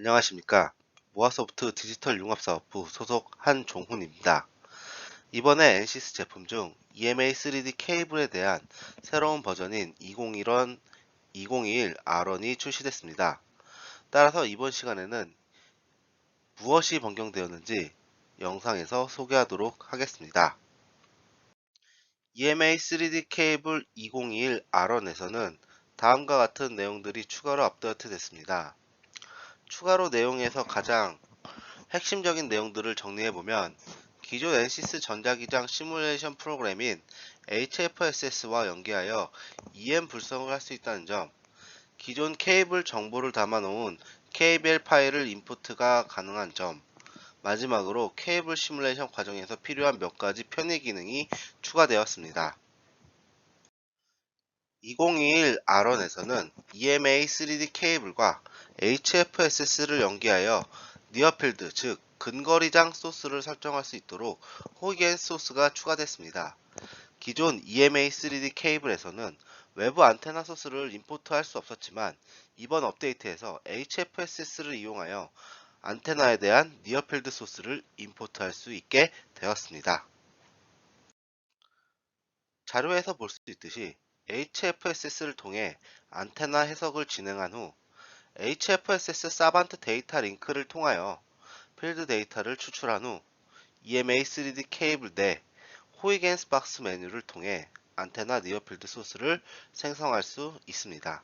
안녕하십니까 모아소프트 디지털 융합사업부 소속 한종훈입니다. 이번에 NCS 제품 중 EMA 3D 케이블에 대한 새로운 버전인 2021 2021 R1이 출시됐습니다. 따라서 이번 시간에는 무엇이 변경되었는지 영상에서 소개하도록 하겠습니다. EMA 3D 케이블 2021 R1에서는 다음과 같은 내용들이 추가로 업데이트 됐습니다. 추가로 내용에서 가장 핵심적인 내용들을 정리해보면 기존 NCS 전자기장 시뮬레이션 프로그램인 HFSS와 연계하여 EM 불성을 할 수 있다는 점, 기존 케이블 정보를 담아놓은 KBL 파일을 인풋가 가능한 점, 마지막으로 케이블 시뮬레이션 과정에서 필요한 몇 가지 편의 기능이 추가되었습니다. 2021 R1에서는 EMA 3D 케이블과 HFSS를 연계하여 니어필드 즉 근거리장 소스를 설정할 수 있도록 호이겐 소스가 추가됐습니다. 기존 EMA 3D 케이블에서는 외부 안테나 소스를 임포트할 수 없었지만 이번 업데이트에서 HFSS를 이용하여 안테나에 대한 니어필드 소스를 임포트할 수 있게 되었습니다. 자료에서 볼 수 있듯이 HFSS를 통해 안테나 해석을 진행한 후 HFSS 사반트 데이터 링크를 통하여 필드 데이터를 추출한 후 EMA 3D 케이블 내 호이겐스 박스 메뉴를 통해 안테나 니어 필드 소스를 생성할 수 있습니다.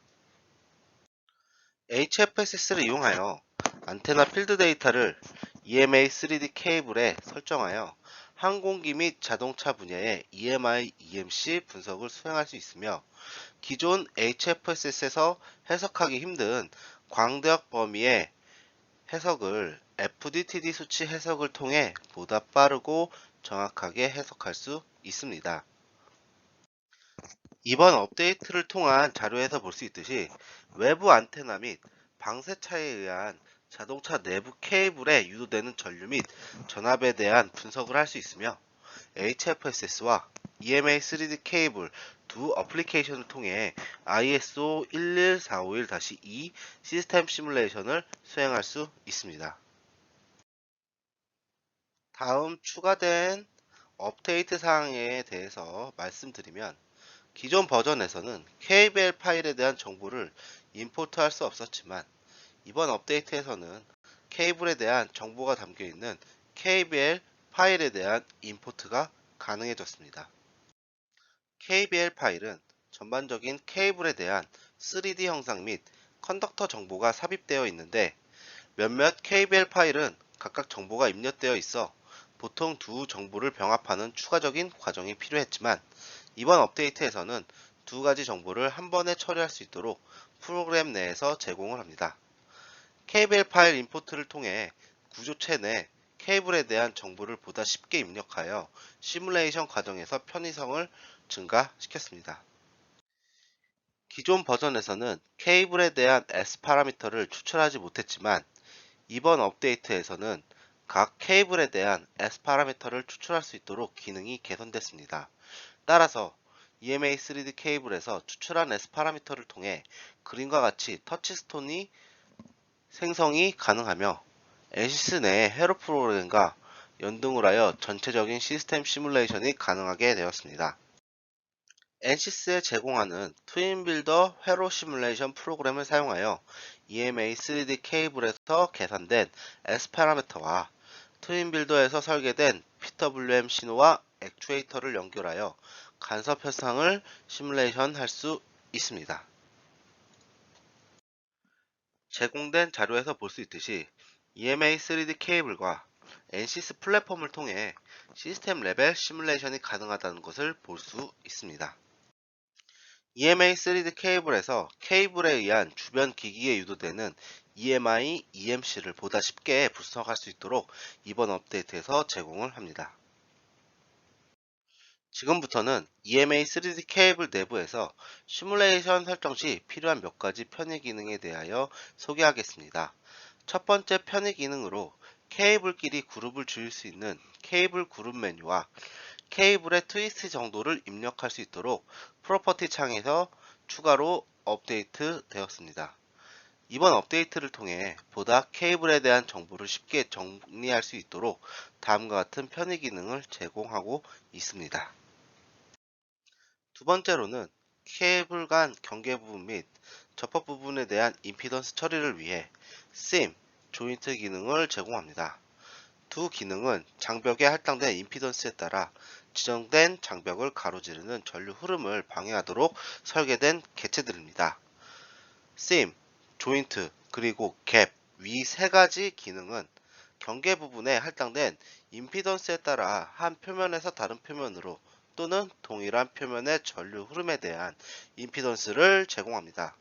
HFSS를 이용하여 안테나 필드 데이터를 EMA 3D 케이블에 설정하여 항공기 및 자동차 분야의 EMI, EMC 분석을 수행할 수 있으며 기존 HFSS에서 해석하기 힘든 광대역 범위의 해석을 FDTD 수치 해석을 통해 보다 빠르고 정확하게 해석할 수 있습니다. 이번 업데이트를 통한 자료에서 볼 수 있듯이 외부 안테나 및 방세 차에 의한 자동차 내부 케이블에 유도되는 전류 및 전압에 대한 분석을 할 수 있으며 HFSS와 EMA 3D 케이블 두 어플리케이션을 통해 ISO 11451-2 시스템 시뮬레이션을 수행할 수 있습니다. 다음 추가된 업데이트 사항에 대해서 말씀드리면 기존 버전에서는 KBL 파일에 대한 정보를 임포트할 수 없었지만 이번 업데이트에서는 케이블에 대한 정보가 담겨 있는 KBL 파일에 대한 임포트가 가능해졌습니다. KBL 파일은 전반적인 케이블에 대한 3D 형상 및 컨덕터 정보가 삽입되어 있는데 몇몇 KBL 파일은 각각 정보가 입력되어 있어 보통 두 정보를 병합하는 추가적인 과정이 필요했지만 이번 업데이트에서는 두 가지 정보를 한 번에 처리할 수 있도록 프로그램 내에서 제공을 합니다. KBL 파일 임포트를 통해 구조체 내 케이블에 대한 정보를 보다 쉽게 입력하여 시뮬레이션 과정에서 편의성을 증가시켰습니다. 기존 버전에서는 케이블에 대한 S 파라미터를 추출하지 못했지만 이번 업데이트에서는 각 케이블에 대한 S 파라미터를 추출할 수 있도록 기능이 개선됐습니다. 따라서 EMA 3D 케이블에서 추출한 S 파라미터를 통해 그림과 같이 터치스톤이 생성이 가능하며 NCS 내 회로 프로그램과 연동을 하여 전체적인 시스템 시뮬레이션이 가능하게 되었습니다. NCS에 제공하는 트윈빌더 회로 시뮬레이션 프로그램을 사용하여 EMA 3D 케이블에서 계산된 S 파라미터와 트윈빌더에서 설계된 PWM 신호와 액추에이터를 연결하여 간섭 현상을 시뮬레이션 할 수 있습니다. 제공된 자료에서 볼 수 있듯이 EMA 3D 케이블과 NCS 플랫폼을 통해 시스템 레벨 시뮬레이션이 가능하다는 것을 볼 수 있습니다. EMA 3D 케이블에서 케이블에 의한 주변 기기에 유도되는 EMI, EMC를 보다 쉽게 분석할 수 있도록 이번 업데이트에서 제공을 합니다. 지금부터는 EMA 3D 케이블 내부에서 시뮬레이션 설정 시 필요한 몇 가지 편의 기능에 대하여 소개하겠습니다. 첫 번째 편의 기능으로 케이블끼리 그룹을 지을 수 있는 케이블 그룹 메뉴와 케이블의 트위스트 정도를 입력할 수 있도록 프로퍼티 창에서 추가로 업데이트 되었습니다. 이번 업데이트를 통해 보다 케이블에 대한 정보를 쉽게 정리할 수 있도록 다음과 같은 편의 기능을 제공하고 있습니다. 두 번째로는 케이블 간 경계 부분 및 접합 부분에 대한 임피던스 처리를 위해 SIM, 조인트 기능을 제공합니다. 두 기능은 장벽에 할당된 임피던스에 따라 지정된 장벽을 가로지르는 전류 흐름을 방해하도록 설계된 개체들입니다. SIM, 조인트, 그리고 갭, 위 세 가지 기능은 경계 부분에 할당된 임피던스에 따라 한 표면에서 다른 표면으로 또는 동일한 표면의 전류 흐름에 대한 임피던스를 제공합니다.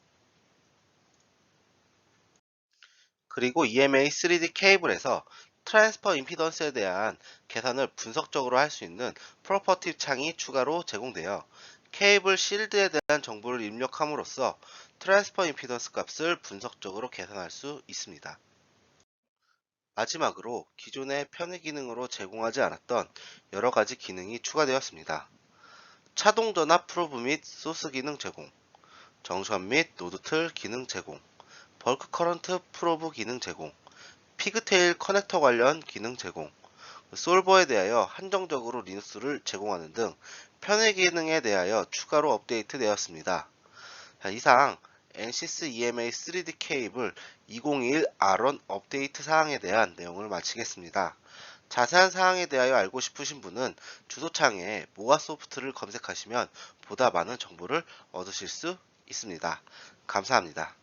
그리고 EMA 3D 케이블에서 트랜스퍼 임피던스에 대한 계산을 분석적으로 할 수 있는 프로퍼티 창이 추가로 제공되어 케이블 실드에 대한 정보를 입력함으로써 트랜스퍼 임피던스 값을 분석적으로 계산할 수 있습니다. 마지막으로 기존의 편의 기능으로 제공하지 않았던 여러 가지 기능이 추가되었습니다. 차동 전압 프로브 및 소스 기능 제공, 정션 및 노드 틀 기능 제공, 벌크 커런트 프로브 기능 제공, 피그테일 커넥터 관련 기능 제공, 솔버에 대하여 한정적으로 리눅스를 제공하는 등 편의 기능에 대하여 추가로 업데이트 되었습니다. 자, 이상 NCS EMA 3D 케이블 2021 R1 업데이트 사항에 대한 내용을 마치겠습니다. 자세한 사항에 대하여 알고 싶으신 분은 주소창에 모아소프트를 검색하시면 보다 많은 정보를 얻으실 수 있습니다. 감사합니다.